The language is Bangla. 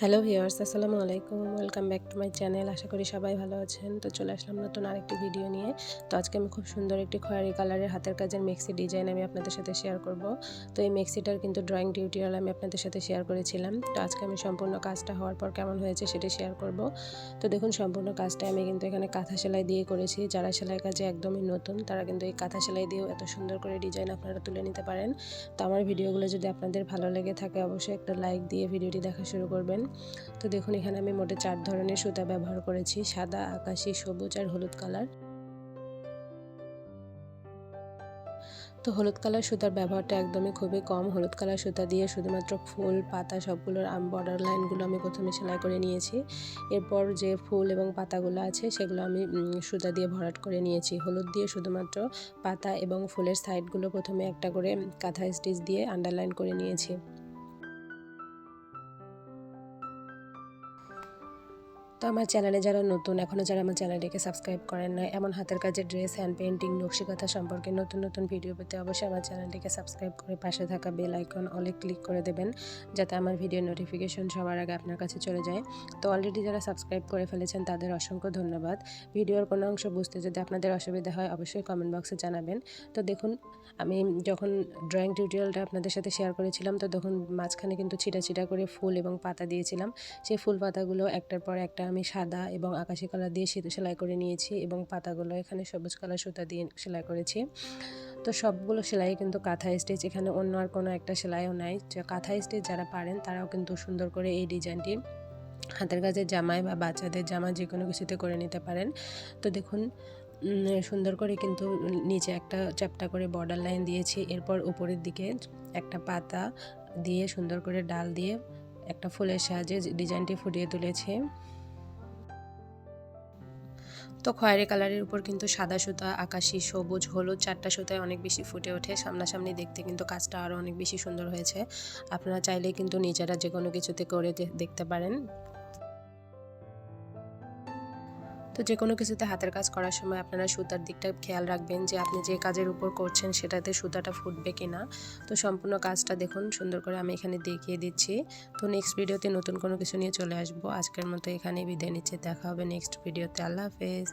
হ্যালো ভিউয়ার্স, আসসালামু আলাইকুম। Welcome back to my channel. আশা করি সবাই ভালো আছেন। তো চলে আসলাম নতুন আরেকটি ভিডিও নিয়ে। তো আজকে আমি খুব সুন্দর একটি খয়েরি কালারের হাতের কাজের মেক্সি ডিজাইন আমি আপনাদের সাথে শেয়ার করব। তো এই মেক্সিটার কিন্তু ড্রয়িং টিউটোরিয়াল আমি আপনাদের সাথে শেয়ার করেছিলাম। তো আজকে আমি সম্পূর্ণ কাজটা হওয়ার পর কেমন হয়েছে সেটি শেয়ার করব। তো দেখুন, সম্পূর্ণ কাজটা আমি কিন্তু এখানে কাঁথা সেলাই দিয়ে করেছি। যারা সেলাই কাজে একদমই নতুন, তারা কিন্তু এই কাঁথা সেলাই দিয়েও এত সুন্দর করে ডিজাইন আপনারা তুলে নিতে পারেন। তো আমার ভিডিওগুলো যদি আপনাদের ভালো লেগে থাকে, অবশ্যই একটা লাইক দিয়ে ভিডিওটি দেখা শুরু করবেন। তো দেখুন, এখানে আমি মোটে চার ধরনের সুতা ব্যবহার করেছি, সাদা, আকাশি, সবুজ আর হলুদ কালার। তো হলুদ কালার সুতার ব্যবহারটা একদমই খুবই কম। হলুদ কালার সুতা দিয়ে শুধুমাত্র ফুল, পাতা সবগুলোর বর্ডার লাইনগুলো আমি প্রথমে সেলাই করে নিয়েছি। এরপর যে ফুল এবং পাতাগুলো আছে, সেগুলো আমি সুতা দিয়ে ভরাট করে নিয়েছি। হলুদ দিয়ে শুধুমাত্র পাতা এবং ফুলের সাইডগুলো প্রথমে একটা করে কাঁথা স্টিচ দিয়ে আন্ডারলাইন করে নিয়েছি। তো আমার চ্যানেলে যারা নতুন এখনও যারা আমার চ্যানেলটিকে সাবস্ক্রাইব করেন না এমন হাতের কাজের ড্রেস হ্যান্ড পেন্টিং নকশিকথা সম্পর্কে নতুন নতুন ভিডিও পেতে অবশ্যই আমার চ্যানেলটিকে সাবস্ক্রাইব করে পাশে থাকা বেল আইকন অলে ক্লিক করে দেবেন, যাতে আমার ভিডিও নোটিফিকেশন সবার আগে আপনার কাছে চলে যায়। তো অলরেডি যারা সাবস্ক্রাইব করে ফেলেছেন, তাদের অসংখ্য ধন্যবাদ। ভিডিওর কোনো অংশ বুঝতে যদি আপনাদের অসুবিধা হয়, অবশ্যই কমেন্ট বক্সে জানাবেন। তো দেখুন, আমি যখন ড্রয়িং টিউটোরিয়ালটা আপনাদের সাথে শেয়ার করেছিলাম, তো তখন মাঝখানে কিন্তু ছিটা ছিটা করে ফুল এবং পাতা দিয়েছিলাম। সেই ফুল পাতাগুলো একটার পর একটা আমি সাদা এবং আকাশি কালার দিয়ে সেতু সেলাই করে নিয়েছি এবং পাতাগুলো এখানে সবুজ কালার সুতা দিয়ে সেলাই করেছি। তো সবগুলো সেলাই কিন্তু কাঁথা স্টিচ, এখানে অন্য আর কোনো একটা সেলাইও নাই। কাঁথা স্টিচ যারা পারেন তারাও কিন্তু সুন্দর করে এই ডিজাইনটি হাতের কাজের জামায় বা বাচ্চাদের জামা যে কোনো কিছুতে করে নিতে পারেন। তো দেখুন সুন্দর করে কিন্তু নিচে একটা চ্যাপটা করে বর্ডার লাইন দিয়েছি। এরপর উপরের দিকে একটা পাতা দিয়ে সুন্দর করে ডাল দিয়ে একটা ফুলের সাহায্যে ডিজাইনটি ফুটিয়ে তুলেছি। তো খয়েরি কালারের উপর কিন্তু সাদা সুতা, আকাশি, সবুজ, হলুদ চারটা সুতায় অনেক বেশি ফুটে ওঠে। সামনাসামনি দেখতে কিন্তু কাজটা আরও অনেক বেশি সুন্দর হয়েছে। আপনারা চাইলে কিন্তু নিজেরা যে কোনো কিছুতে করে দেখতে পারেন। তো যে কোনো কিছুতে হাতের কাজ করার সময় আপনারা সুতার দিকটা খেয়াল রাখবেন যে আপনি যে কাজের উপর করছেন সেটাতে সুতাটা ফুটবে কি না তো সম্পূর্ণ কাজটা দেখুন, সুন্দর করে আমি এখানে দেখিয়ে দিচ্ছি। তো নেক্সট ভিডিওতে নতুন কোনো কিছু নিয়ে চলে আসব। আজকের মতো এখানে বিদায় নিচ্ছে। দেখা হবে নেক্সট ভিডিওতে আল্লাহ হাফেজ।